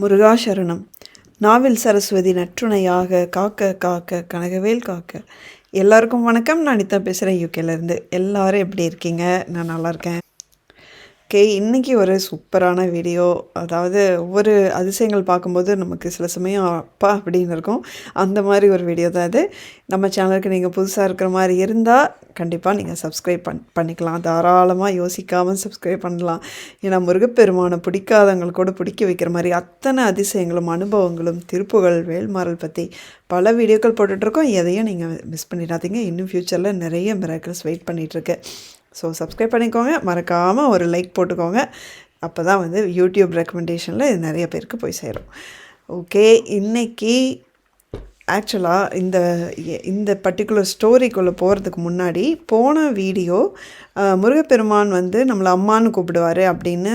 முருகாசரணம். நாவில் சரஸ்வதி நற்றுணையாக காக்க காக்க கனகவேல் காக்க. எல்லாருக்கும் வணக்கம். நான் நித்தா பேசுகிறேன் யூகேலேருந்து எல்லாரும் எப்படி இருக்கீங்க? நான் நல்லா இருக்கேன். ஓகே இன்றைக்கி ஒரு சூப்பரான வீடியோ அதாவது ஒவ்வொரு அதிசயங்கள் பார்க்கும்போது நமக்கு சில சமயம் அப்பா! அப்படின்னு இருக்கும். அந்த மாதிரி ஒரு வீடியோ தான் இது. நம்ம சேனலுக்கு நீங்கள் புதுசாக இருக்கிற மாதிரி இருந்தால் கண்டிப்பாக நீங்கள் சப்ஸ்கிரைப் பண் பண்ணிக்கலாம். தாராளமாக யோசிக்காமல் சப்ஸ்கிரைப் பண்ணலாம். ஏன்னா முருகப்பெருமானை பிடிக்காதவங்களுக்கு கூட பிடிக்க வைக்கிற மாதிரி அத்தனை அதிசயங்களும் அனுபவங்களும் திருப்புகள் வேல்மாறல் பற்றி பல வீடியோக்கள் போட்டுட்ருக்கோம் எதையும் நீங்கள் மிஸ் பண்ணிடாதீங்க. இன்னும் ஃப்யூச்சரில் நிறைய மிராக்கிள்ஸ் வெயிட் பண்ணிகிட்ருக்கு ஸோ சப்ஸ்கிரைப் பண்ணிக்கோங்க. மறக்காமல் ஒரு லைக் போட்டுக்கோங்க. அப்போ தான் வந்து யூடியூப் ரெக்கமெண்டேஷனில் இது நிறைய பேருக்கு போய் சேரும். ஓகே இன்னைக்கு ஆக்சுவலாக இந்த இந்த பர்டிகுலர் ஸ்டோரிக்குள்ளே போகிறதுக்கு முன்னாடி போன வீடியோ முருகப்பெருமான் வந்து நம்மளை அம்மான்னு கூப்பிடுவார் அப்படின்னு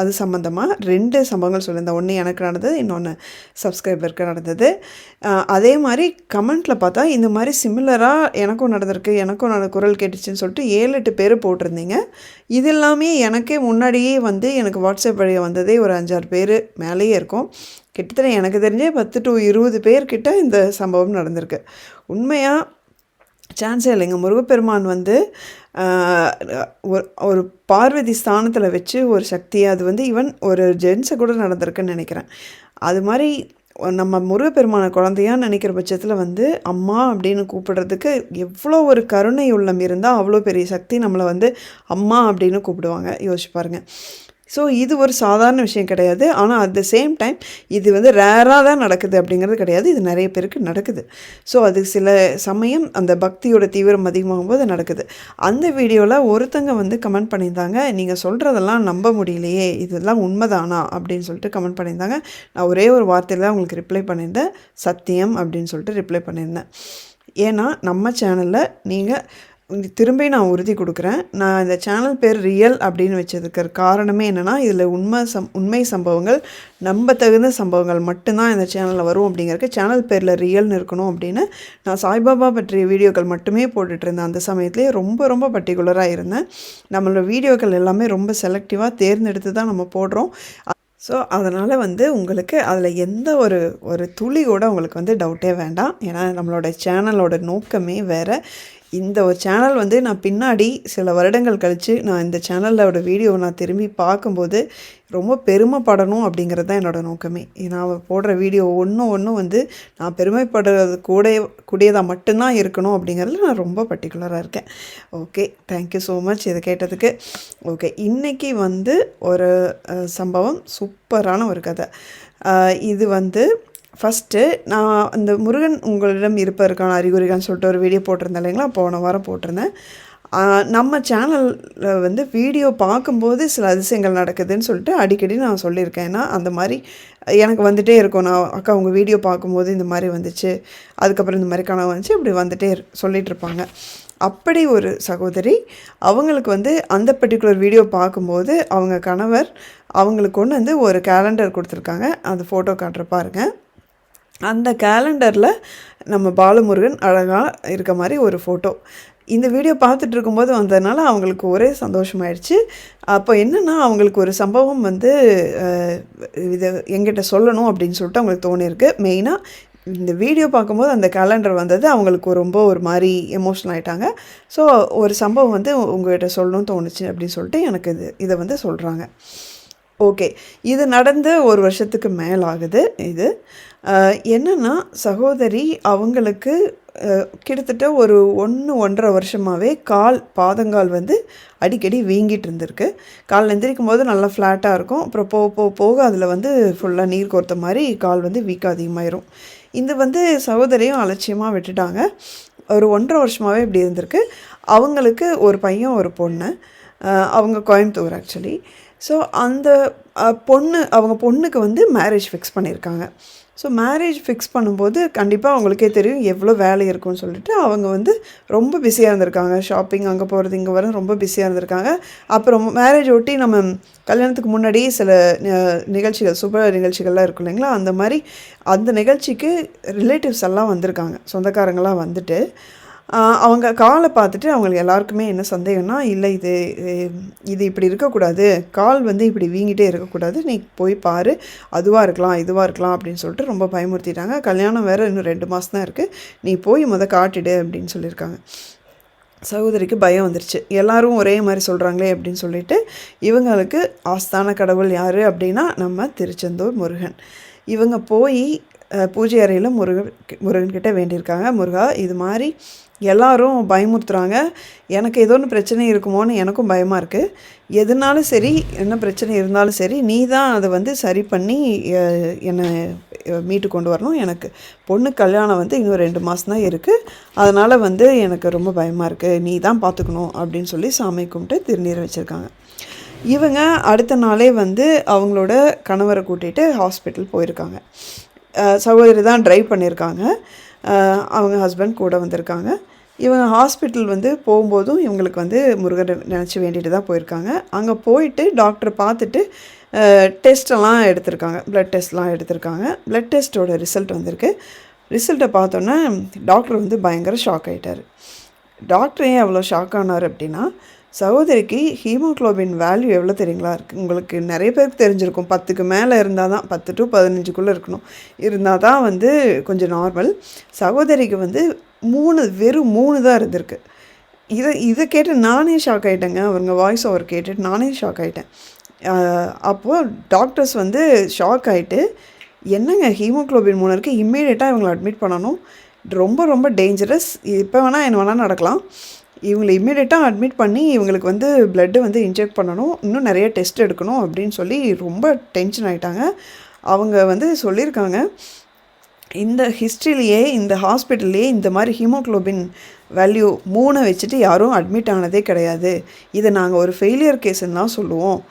அது சம்மந்தமாக ரெண்டு சம்பவங்கள் சொல்லியிருந்தேன். ஒன்று எனக்கு நடந்தது இன்னொன்று சப்ஸ்கிரைபருக்கு நடந்தது. அதே மாதிரி கமெண்ட்டில் பார்த்தா இந்த மாதிரி சிமிலராக எனக்கும் நடந்திருக்கு எனக்கும் நட குரல் கேட்டுச்சுன்னு சொல்லிட்டு ஏழு எட்டு பேர் போட்டிருந்தீங்க. இது எல்லாமே எனக்கே முன்னாடியே வந்து எனக்கு வாட்ஸ்அப் வழியாக வந்ததே ஒரு அஞ்சாறு பேர் மேலேயே இருக்கும். கிட்டத்தட்ட எனக்கு தெரிஞ்சே பத்து டு இருபது பேர்கிட்ட இந்த சம்பவம் நடந்திருக்கு. உண்மையாக சான்ஸே இல்லைங்க முருகப்பெருமான் வந்து ஒரு ஒரு பார்வதி ஸ்தானத்தில் வச்சு ஒரு சக்தி அது வந்து ஈவன் ஒரு ஜென்ஸை கூட நடந்திருக்குன்னு நினைக்கிறேன். அது மாதிரி நம்ம முருகப்பெருமான குழந்தையா நினைக்கிற பட்சத்தில் வந்து அம்மா அப்படின்னு கூப்பிடுறதுக்கு எவ்வளோ ஒரு கருணை உள்ளம் இருந்தால் அவ்வளோ பெரிய சக்தி நம்மளை வந்து அம்மா அப்படின்னு கூப்பிடுவாங்க. யோசிச்சு பாருங்கள் ஸோ இது ஒரு சாதாரண விஷயம் கிடையாது. ஆனால் அட் த சேம் டைம் இது வந்து ரேராக தான் நடக்குது அப்படிங்கிறது கிடையாது. இது நிறைய பேருக்கு நடக்குது. ஸோ அது சில சமயம் அந்த பக்தியோட தீவிரம் அதிகமாகும் போது நடக்குது. அந்த வீடியோவில் ஒருத்தங்க வந்து கமெண்ட் பண்ணியிருந்தாங்க. நீங்கள் சொல்கிறதெல்லாம் நம்ப முடியலையே. இதெல்லாம் உண்மைதானா? அப்படின்னு சொல்லிட்டு கமெண்ட் பண்ணியிருந்தாங்க. நான் ஒரே ஒரு வார்த்தையில் தான் உங்களுக்கு ரிப்ளை பண்ணியிருந்தேன். சத்தியம் அப்படின்னு சொல்லிட்டு ரிப்ளை பண்ணியிருந்தேன். ஏன்னா நம்ம சேனலில் நீங்கள் திரும்பி நான் உறுதி கொடுக்குறேன். நான் இந்த சேனல் பேர் ரியல் அப்படின்னு வச்சதுக்கு காரணமே என்னென்னா இதில் உண்மை சம் உண்மை சம்பவங்கள் நம்ப தகுந்த சம்பவங்கள் மட்டும்தான் இந்த சேனலில் வரும் அப்படிங்கிறதுக்கு சேனல் பேரில் ரியல்னு இருக்கணும் அப்படின்னு நான் சாய்பாபா பற்றிய வீடியோக்கள் மட்டுமே போட்டுட்ருந்தேன் அந்த சமயத்துலேயே ரொம்ப ரொம்ப பர்டிகுலராக இருந்தேன். நம்மளோட வீடியோக்கள் எல்லாமே ரொம்ப செலக்டிவாக தேர்ந்தெடுத்து தான் நம்ம போடுறோம். ஸோ அதனால் வந்து உங்களுக்கு அதில் எந்த ஒரு ஒரு துளி கூட உங்களுக்கு வந்து டவுட்டே வேண்டாம். ஏன்னா நம்மளோட சேனலோட நோக்கமே வேறு. இந்த ஒரு சேனல் வந்து நான் பின்னாடி சில வருடங்கள் கழித்து நான் இந்த சேனலோட வீடியோ நான் திரும்பி பார்க்கும்போது ரொம்ப பெருமைப்படணும் அப்படிங்கிறது தான் என்னோடய நோக்கமே. நான் போடுற வீடியோ ஒன்றும் ஒன்றும் வந்து நான் பெருமைப்படுறது கூட கூடியதாக மட்டும்தான் இருக்கணும் அப்படிங்கிறதுல நான் ரொம்ப பர்டிகுலராக இருக்கேன். ஓகே தேங்க்யூ ஸோ மச் இதை கேட்டதுக்கு. ஓகே இன்றைக்கி வந்து ஒரு சம்பவம் சூப்பரான ஒரு கதை. இது வந்து ஃபஸ்ட்டு நான் அந்த முருகன் உங்களிடம் இருப்பதற்கான அறிகுறிகள்னு சொல்லிட்டு ஒரு வீடியோ போட்டிருந்தேன் இல்லைங்களா? போன வாரம் போட்டிருந்தேன். நம்ம சேனலில் வந்து வீடியோ பார்க்கும்போது சில அதிசயங்கள் நடக்குதுன்னு சொல்லிட்டு அடிக்கடி நான் சொல்லியிருக்கேன். ஏன்னா அந்த மாதிரி எனக்கு வந்துட்டே இருக்கும். நான் அக்கா உங்கள் வீடியோ பார்க்கும்போது இந்த மாதிரி வந்துச்சு. அதுக்கப்புறம் இந்த மாதிரி கனவு வந்துச்சு. இப்படி வந்துட்டே இரு- சொல்லிட்டு இருப்பாங்க. அப்படி ஒரு சகோதரி அவங்களுக்கு வந்து அந்த பர்டிகுலர் வீடியோ பார்க்கும்போது அவங்க கணவர் அவங்களுக்கு கொண்டு வந்து ஒரு கேலண்டர் கொடுத்துருக்காங்க. அந்த ஃபோட்டோ காட்டுற பாருங்க. அந்த கேலண்டரில் நம்ம பாலமுருகன் அழகாக இருக்க மாதிரி ஒரு ஃபோட்டோ இந்த வீடியோ பார்த்துட்டு இருக்கும்போது வந்ததுனால அவங்களுக்கு ஒரே சந்தோஷமாயிடுச்சு அப்போ என்னென்னா அவங்களுக்கு ஒரு சம்பவம் வந்து இதை எங்கிட்ட சொல்லணும் அப்படின்னு சொல்லிட்டு அவங்களுக்கு தோணியிருக்கு. மெயினாக இந்த வீடியோ பார்க்கும்போது அந்த கேலண்டர் வந்தது அவங்களுக்கு ரொம்ப ஒரு மாதிரி எமோஷனல் ஆகிட்டாங்க ஸோ ஒரு சம்பவம் வந்து உங்கள்கிட்ட சொல்லணும்னு தோணுச்சு அப்படின்னு சொல்லிட்டு எனக்கு இது இதை வந்து சொல்கிறாங்க ஓகே இது நடந்து ஒரு வருஷத்துக்கு மேல் ஆகுது இது என்னென்னா சகோதரி அவங்களுக்கு கிட்டத்தட்ட ஒரு ஒன்று ஒன்றரை வருஷமாகவே கால் பாதங்கால் வந்து அடிக்கடி வீங்கிட்டு இருந்திருக்கு. கால் எந்திரிக்கும் போது நல்லா ஃப்ளாட்டாக இருக்கும். அப்புறம் போக போக போக அதில் வந்து ஃபுல்லாக நீர் கோர்த்த மாதிரி கால் வந்து வீக் அதிகமாயிரும். இது வந்து சகோதரியும் அலட்சியமாக விட்டுட்டாங்க. ஒரு ஒன்றரை வருஷமாகவே இப்படி இருந்திருக்கு. அவங்களுக்கு ஒரு பையன் ஒரு பொண்ணு. அவங்க கோயம்புத்தூர் ஆக்சுவலி ஸோ அந்த பொண்ணு அவங்க பொண்ணுக்கு வந்து மேரேஜ் ஃபிக்ஸ் பண்ணியிருக்காங்க ஸோ மேரேஜ் ஃபிக்ஸ் பண்ணும்போது கண்டிப்பாக அவங்களுக்கே தெரியும் எவ்வளோ வேலை இருக்கும்னு சொல்லிட்டு அவங்க வந்து ரொம்ப பிஸியாக இருந்திருக்காங்க. ஷாப்பிங் அங்கே போகிறது இங்கே வர ரொம்ப பிஸியாக இருந்திருக்காங்க. அப்புறம் மேரேஜ் ஒட்டி நம்ம கல்யாணத்துக்கு முன்னாடி சில நிகழ்ச்சிகள் சுப நிகழ்ச்சிகள்லாம் இருக்கும் இல்லைங்களா? அந்த மாதிரி அந்த நிகழ்ச்சிக்கு ரிலேட்டிவ்ஸ் எல்லாம் வந்திருக்காங்க. சொந்தக்காரங்களாம் வந்துட்டு. அவங்க காலை பார்த்துட்டு அவங்களுக்கு எல்லாருக்குமே என்ன சந்தேகம்னா இல்லை இது இது இப்படி இருக்கக்கூடாது. கால் வந்து இப்படி வீங்கிட்டே இருக்கக்கூடாது. நீ போய் பாரு. அதுவாக இருக்கலாம் இதுவாக இருக்கலாம் அப்படின்னு சொல்லிட்டு ரொம்ப பயமுறுத்திட்டாங்க. கல்யாணம் வேறு இன்னும் ரெண்டு மாதம் தான் இருக்குது நீ போய் முத காட்டிடு அப்படின்னு சொல்லியிருக்காங்க. சகோதரிக்கு பயம் வந்துருச்சு. எல்லாரும் ஒரே மாதிரி சொல்கிறாங்களே அப்படின்னு சொல்லிட்டு இவங்களுக்கு ஆஸ்தான கடவுள் யார்? அப்படின்னா நம்ம திருச்செந்தூர் முருகன். இவங்க போய் பூஜை அறையில் முருகன் முருகன்கிட்ட வேண்டியிருக்காங்க. முருகா இது மாதிரி எல்லாரும் பயமுறுத்துகிறாங்க எனக்கு ஏதோ ஒன்று பிரச்சனை இருக்குமோன்னு எனக்கும் பயமாக இருக்குது எதுனாலும் சரி என்ன பிரச்சனை இருந்தாலும் சரி நீ தான் அதை வந்து சரி பண்ணி என்னை மீட்டு கொண்டு வரணும். எனக்கு பொண்ணு கல்யாணம் வந்து இன்னும் ரெண்டு மாதம் தான் இருக்குது அதனால் வந்து எனக்கு ரொம்ப பயமாக இருக்குது நீ தான் பார்த்துக்கணும் அப்படின்னு சொல்லி சாமி கும்பிட்டு திருநீர் வச்சுருக்காங்க. இவங்க அடுத்த நாளே வந்து அவங்களோட கணவரை கூட்டிகிட்டு ஹாஸ்பிட்டல் போயிருக்காங்க. சகோதரி தான் ட்ரைவ் பண்ணியிருக்காங்க அவங்க ஹஸ்பண்ட் கூட வந்திருக்காங்க. இவங்க ஹாஸ்பிட்டல் வந்து போகும்போதும் இவங்களுக்கு வந்து முருகரை நினச்சி வேண்டிட்டு தான் போயிருக்காங்க. அங்கே போயிட்டு டாக்டர் பார்த்துட்டு டெஸ்ட்டெல்லாம் எடுத்திருக்காங்க. ப்ளட் டெஸ்ட்லாம் எடுத்திருக்காங்க. ப்ளட் டெஸ்ட்டோட ரிசல்ட் வந்திருக்கு. ரிசல்ட்டை பார்த்தோன்னே டாக்டர் வந்து பயங்கர ஷாக் ஆகிட்டார் டாக்டர் ஏன் அவ்வளோ ஷாக் ஆனார் அப்படின்னா சகோதரிக்கு ஹீமோக்ளோபின் வேல்யூ எவ்வளோ தெரியுங்களா? இருக்குது உங்களுக்கு நிறைய பேருக்கு தெரிஞ்சிருக்கும். பத்துக்கு மேலே இருந்தால் தான் பத்து டு பதினஞ்சுக்குள்ளே இருக்கணும். இருந்தால் தான் வந்து கொஞ்சம் நார்மல் சகோதரிக்கு வந்து மூணு வெறும் மூணு தான் இருந்திருக்கு. இதை இதை கேட்டு நானே ஷாக் ஆகிட்டேங்க அவங்க வாய்ஸ் ஓவர் கேட்டுட்டு நானே ஷாக் ஆகிட்டேன் அப்போது டாக்டர்ஸ் வந்து ஷாக் ஆகிட்டு என்னங்க ஹீமோக்ளோபின் மூணு இருக்குது இம்மீடியட்டாக இவங்களை அட்மிட் பண்ணணும். ரொம்ப ரொம்ப டேஞ்சரஸ் இப்போ வேணால் என்ன வேணால் நடக்கலாம். இவங்களை இம்மீடியட்டாக அட்மிட் பண்ணி இவங்களுக்கு வந்து பிளட்டு வந்து இன்ஜெக்ட் பண்ணணும். இன்னும் நிறைய டெஸ்ட் எடுக்கணும் அப்படின்னு சொல்லி ரொம்ப டென்ஷன் ஆகிட்டாங்க அவங்க வந்து சொல்லியிருக்காங்க. இந்த ஹிஸ்ட்ரிலேயே இந்த ஹாஸ்பிட்டல்லையே இந்த மாதிரி ஹீமோக்ளோபின் வேல்யூ மூணை வச்சுட்டு யாரும் அட்மிட் ஆனதே கிடையாது. இதை நாங்கள் ஒரு ஃபெயிலியர் கேஸ்ன்னு தான் சொல்லுவோம்.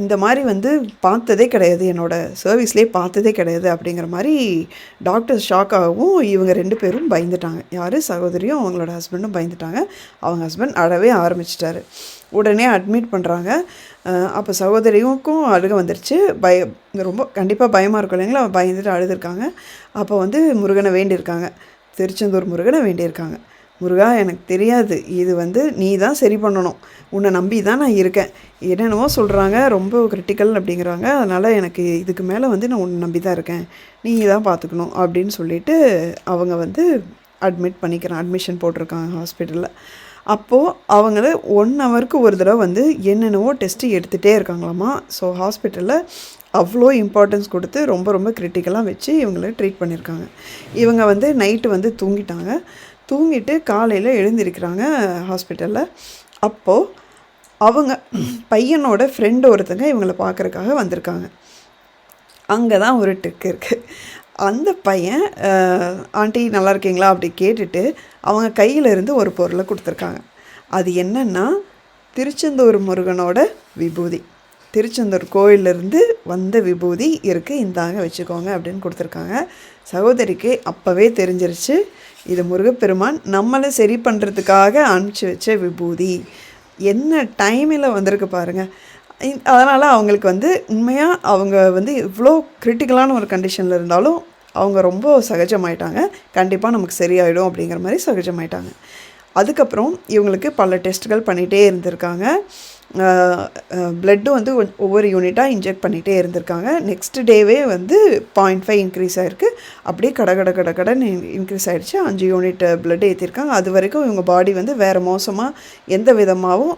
இந்த மாதிரி வந்து பார்த்ததே கிடையாது. என்னோடய சர்வீஸ்லேயே பார்த்ததே கிடையாது அப்படிங்கிற மாதிரி டாக்டர் ஷாக் ஆகவும் இவங்க ரெண்டு பேரும் பயந்துட்டாங்க. யார்? சகோதரியும் அவங்களோட ஹஸ்பண்டும் பயந்துட்டாங்க. அவங்க ஹஸ்பண்ட் அழவே ஆரம்பிச்சிட்டாரு. உடனே அட்மிட் பண்ணுறாங்க அப்போ சகோதரிக்கும் அழுக வந்துருச்சு. பய ரொம்ப கண்டிப்பாக பயமாக இருக்கும் இல்லைங்களா? பயந்துட்டு அழுதுருக்காங்க. அப்போ வந்து முருகனை வேண்டியிருக்காங்க. திருச்செந்தூர் முருகனை வேண்டியிருக்காங்க. முருகா எனக்கு தெரியாது. இது வந்து நீ தான் சரி பண்ணணும். உன்னை நம்பி தான் நான் இருக்கேன். என்னென்னவோ சொல்கிறாங்க ரொம்ப கிரிட்டிக்கல் அப்படிங்கிறாங்க. அதனால் எனக்கு இதுக்கு மேலே வந்து நான் உன்னை நம்பி தான் இருக்கேன். நீ தான் பார்த்துக்கணும் அப்படின்னு சொல்லிட்டு அவங்க வந்து அட்மிட் பண்ணிக்கிறேன் அட்மிஷன் போட்டிருக்காங்க ஹாஸ்பிட்டலில் அப்போது அவங்கள ஒன் ஹவருக்கு ஒரு தடவை வந்து என்னென்னவோ டெஸ்ட்டு எடுத்துகிட்டே இருக்காங்களாமா? ஸோ ஹாஸ்பிட்டலில் அவ்வளோ இம்பார்ட்டன்ஸ் கொடுத்து ரொம்ப ரொம்ப கிரிட்டிக்கலாக வச்சு இவங்கள ட்ரீட் பண்ணியிருக்காங்க இவங்க வந்து நைட்டு வந்து தூங்கிட்டாங்க. தூங்கிட்டு காலையில் எழுந்திருக்கிறாங்க ஹாஸ்பிட்டலில் அப்போது அவங்க பையனோட ஃப்ரெண்டு ஒருத்தங்க இவங்களை பார்க்குறக்காக வந்திருக்காங்க. அங்கே தான் ஒரு ட்ரிக் இருக்குது அந்த பையன் ஆண்டி நல்லா இருக்கீங்களா? அப்படி கேட்டுட்டு அவங்க கையில் இருந்து ஒரு பொருளை கொடுத்துருக்காங்க. அது என்னன்னா திருச்செந்தூர் முருகனோட விபூதி. திருச்செந்தூர் கோயிலிருந்து வந்த விபூதி இருக்குது இந்தாங்க வச்சுக்கோங்க அப்படின்னு கொடுத்துருக்காங்க. சகோதரிக்கு அப்போவே தெரிஞ்சிருச்சு இது முருகப்பெருமான் நம்மளை சரி பண்ணுறதுக்காக அனுப்பிச்சி வச்ச விபூதி. என்ன டைமில் வந்திருக்கு பாருங்கள் அதனால் அவங்களுக்கு வந்து உண்மையாக அவங்க வந்து இவ்வளோ கிரிட்டிக்கலான ஒரு கண்டிஷனில் இருந்தாலும் அவங்க ரொம்ப சகஜமாயிட்டாங்க. கண்டிப்பாக நமக்கு சரியாயிடும் அப்படிங்கிற மாதிரி சகஜமாயிட்டாங்க. அதுக்கப்புறம் இவங்களுக்கு பல டெஸ்ட்டுகள் பண்ணிகிட்டே இருந்திருக்காங்க. பிளட்டும் வந்து ஒவ்வொரு யூனிட்டாக இன்ஜெக்ட் பண்ணிகிட்டே இருந்திருக்காங்க. நெக்ஸ்ட் டேவே வந்து பாயிண்ட் ஃபைவ் இன்க்ரீஸ் ஆகிருக்கு அப்படியே கட கட கட கடன்னு இன்க்ரீஸ் ஆகிடுச்சு அஞ்சு யூனிட் பிளட் ஏற்றிருக்காங்க அது வரைக்கும் இவங்க பாடி வந்து வேறு மோசமாக எந்த விதமாகவும்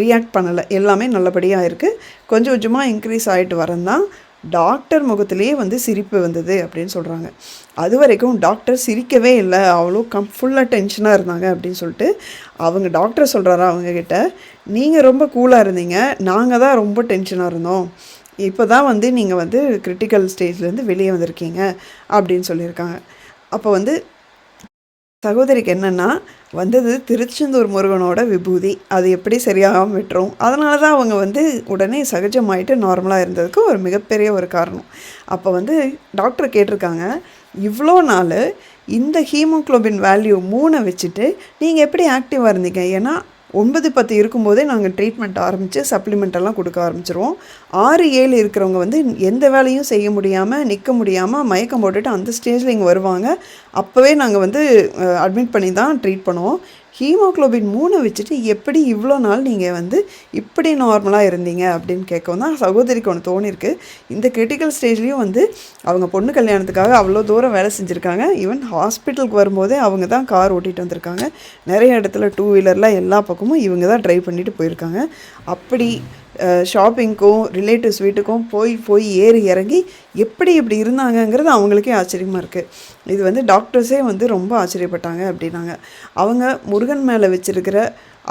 ரியாக்ட் பண்ணலை. எல்லாமே நல்லபடியாக இருக்குது கொஞ்சம் கொஞ்சமாக இன்க்ரீஸ் ஆகிட்டு வரந்தான். டாக்டர் முகத்திலேயே வந்து சிரிப்பு வந்தது அப்படின்னு சொல்கிறாங்க அது வரைக்கும் டாக்டர் சிரிக்கவே இல்லை. அவ்வளோ கம் ஃபுல்லாக டென்ஷனாக இருந்தாங்க அப்படின்னு சொல்லிட்டு அவங்க டாக்டர் சொல்கிறாரா அவங்கக்கிட்ட நீங்கள் ரொம்ப கூலாக இருந்தீங்க. நாங்கள் தான் ரொம்ப டென்ஷனாக இருந்தோம். இப்போ தான் வந்து நீங்கள் வந்து கிரிட்டிக்கல் ஸ்டேஜ்லேருந்து வெளியே வந்திருக்கீங்க. அப்படின்னு சொல்லியிருக்காங்க. அப்போ வந்து சகோதரிக்கு என்னென்னா வந்தது திருச்செந்தூர் முருகனோட விபூதி. அது எப்படி சரியாகாமல் விட்டுரும்? அதனால தான் அவங்க வந்து உடனே சகஜமாயிட்டு நார்மலாக இருந்ததுக்கு ஒரு மிகப்பெரிய ஒரு காரணம். அப்போ வந்து டாக்டர் கேட்டிருக்காங்க இவ்வளோ நாள் இந்த ஹீமோக்ளோபின் வேல்யூ மூணை வச்சுட்டு நீங்கள் எப்படி ஆக்டிவாக இருந்தீங்க? ஏன்னா ஒன்பது பத்து இருக்கும்போதே நாங்கள் ட்ரீட்மெண்ட் ஆரம்பித்து சப்ளிமெண்ட்டெல்லாம் கொடுக்க ஆரம்பிச்சிருவோம். ஆறு ஏழு இருக்கிறவங்க வந்து எந்த வேலையும் செய்ய முடியாமல் நிற்க முடியாமல் மயக்கம் போட்டுட்டு அந்த ஸ்டேஜில் இங்கே வருவாங்க. அப்போவே நாங்கள் வந்து அட்மிட் பண்ணி தான் ட்ரீட் பண்ணுவோம். ஹீமோக்ளோபின் மூணு வச்சுட்டு எப்படி இவ்வளோ நாள் நீங்கள் வந்து இப்படி நார்மலாக இருந்தீங்க அப்படின்னு கேட்கவும் தான் சகோதரிக்கு ஒன்று தோணிருக்கு. இந்த கிரிட்டிக்கல் ஸ்டேஜ்லேயும் வந்து அவங்க பொண்ணு கல்யாணத்துக்காக அவ்வளோ தூரம் வேலை செஞ்சுருக்காங்க. ஈவன் ஹாஸ்பிட்டலுக்கு வரும்போதே அவங்க தான் கார் ஓட்டிகிட்டு வந்திருக்காங்க. நிறைய இடத்துல டூ வீலரில் எல்லா பக்கமும் இவங்க தான் ட்ரைவ் பண்ணிட்டு போயிருக்காங்க. அப்படி ஷாப்பிங்க்கும் ரிலேட்டிவ்ஸ் வீட்டுக்கும் போய் போய் ஏறி இறங்கி எப்படி இப்படி இருந்தாங்கங்கிறது அவங்களுக்கே ஆச்சரியமாக இருக்குது இது வந்து டாக்டர்ஸே வந்து ரொம்ப ஆச்சரியப்பட்டாங்க அப்படின்னாங்க. அவங்க முருகன் மேலே வச்சுருக்கிற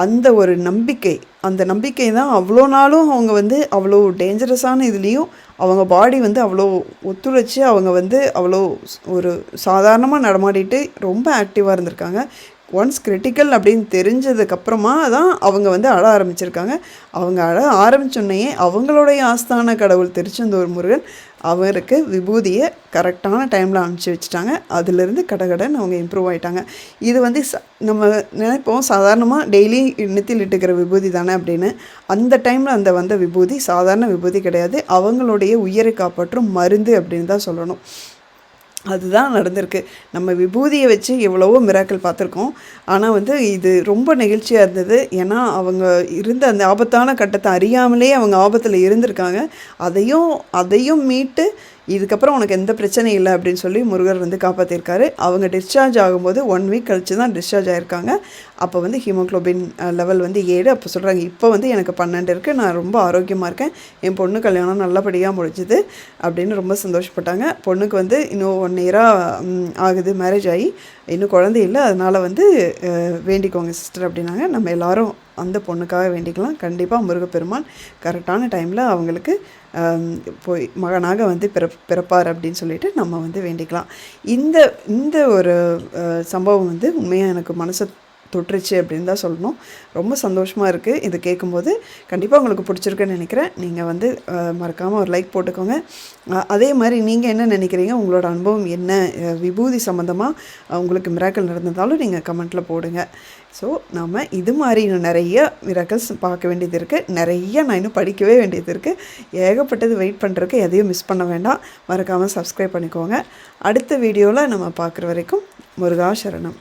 அந்த ஒரு நம்பிக்கை அந்த நம்பிக்கை தான் அவ்வளோ நாளும் அவங்க வந்து அவ்வளோ டேஞ்சரஸான இதுலேயும் அவங்க பாடி வந்து அவ்வளோ ஒத்துழைச்சி அவங்க வந்து அவ்வளோ ஒரு சாதாரணமாக நடமாடிட்டு ரொம்ப ஆக்டிவாக இருந்திருக்காங்க. ஒன்ஸ் கிரிட்டிக்கல் அப்படின்னு தெரிஞ்சதுக்கப்புறமா தான் அவங்க வந்து அழ ஆரம்பிச்சிருக்காங்க. அவங்க அழ ஆரம்பிச்சோடனே அவங்களுடைய ஆஸ்தான கடவுள் திருச்செந்தூர் முருகன் அவருக்கு விபூதியை கரெக்டான டைமில் அனுப்பிச்சி வச்சுட்டாங்க. அதுலேருந்து கடகடன் அவங்க இம்ப்ரூவ் ஆகிட்டாங்க இது வந்து ச நம்ம நினைப்போம் சாதாரணமாக டெய்லி நித்தியில் இட்டுக்கிற விபூதி தானே அப்படின்னு. அந்த டைமில் அந்த வந்த விபூதி சாதாரண விபூதி கிடையாது. அவங்களுடைய உயிரை காப்பாற்றும் மருந்து அப்படின்னு தான் சொல்லணும். அதுதான் நடந்திருக்கு. நம்ம விபூதியை வச்சு எவ்வளவோ மிராக்கள் பார்த்துருக்கோம். ஆனால் வந்து இது ரொம்ப நெகிழ்ச்சியாக இருந்தது. ஏன்னா அவங்க இருந்த அந்த ஆபத்தான கட்டத்தை அறியாமலே அவங்க ஆபத்தில் இருந்திருக்காங்க. அதையும் அதையும் மீட்டு இதுக்கப்புறம் உனக்கு எந்த பிரச்சனையும் இல்லை அப்படின்னு சொல்லி முருகர் வந்து காப்பாற்றிருக்காரு அவங்க டிஸ்சார்ஜ் ஆகும்போது ஒன் வீக் கழித்து தான் டிஸ்சார்ஜ் ஆகிருக்காங்க அப்போ வந்து ஹீமோக்ளோபின் லெவல் வந்து ஏழு. அப்போ சொல்கிறாங்க இப்போ வந்து எனக்கு பன்னெண்டு இருக்குது நான் ரொம்ப ஆரோக்கியமாக இருக்கேன். என் பொண்ணு கல்யாணம் நல்லபடியாக முடிஞ்சுது. அப்படின்னு ரொம்ப சந்தோஷப்பட்டாங்க. பொண்ணுக்கு வந்து இன்னும் ஒன் இயராக ஆகுது மேரேஜ் ஆகி. இன்னும் குழந்தை இல்லை. அதனால் வந்து வேண்டிக்கோங்க சிஸ்டர் அப்படின்னாங்க. நம்ம எல்லோரும் அந்த பொண்ணுக்காக வேண்டிக்கலாம். கண்டிப்பாக முருகப்பெருமான் கரெக்டான டைமில் அவங்களுக்கு போய் மகனாக வந்து பிற பிறப்பார் அப்படின்னு சொல்லிட்டு நம்ம வந்து வேண்டிக்கலாம். இந்த இந்த ஒரு சம்பவம் வந்து உண்மையாக எனக்கு மனசை தொட்டுருச்சு அப்படின்னு தான் சொல்லணும். ரொம்ப சந்தோஷமாக இருக்குது இது கேட்கும்போது கண்டிப்பாக உங்களுக்கு பிடிச்சிருக்குன்னு நினைக்கிறேன். நீங்கள் வந்து மறக்காமல் ஒரு லைக் போட்டுக்கோங்க. அதே மாதிரி நீங்கள் என்ன நினைக்கிறீங்க? உங்களோட அனுபவம் என்ன? விபூதி சம்மந்தமாக உங்களுக்கு மிராக்கள் நடந்ததாலும் நீங்கள் கமெண்ட்டில் போடுங்க. ஸோ நம்ம இது மாதிரி இன்னும் நிறைய மிராக்கல்ஸ் பார்க்க வேண்டியது இருக்குது நிறைய நான் இன்னும் படிக்கவே வேண்டியது இருக்குது ஏகப்பட்டது வெயிட் பண்ணுறதுக்கு எதையும் மிஸ் பண்ண வேண்டாம். மறக்காமல் சப்ஸ்கிரைப் பண்ணிக்கோங்க. அடுத்த வீடியோவில் நம்ம பார்க்குற வரைக்கும் முருகா சரணம்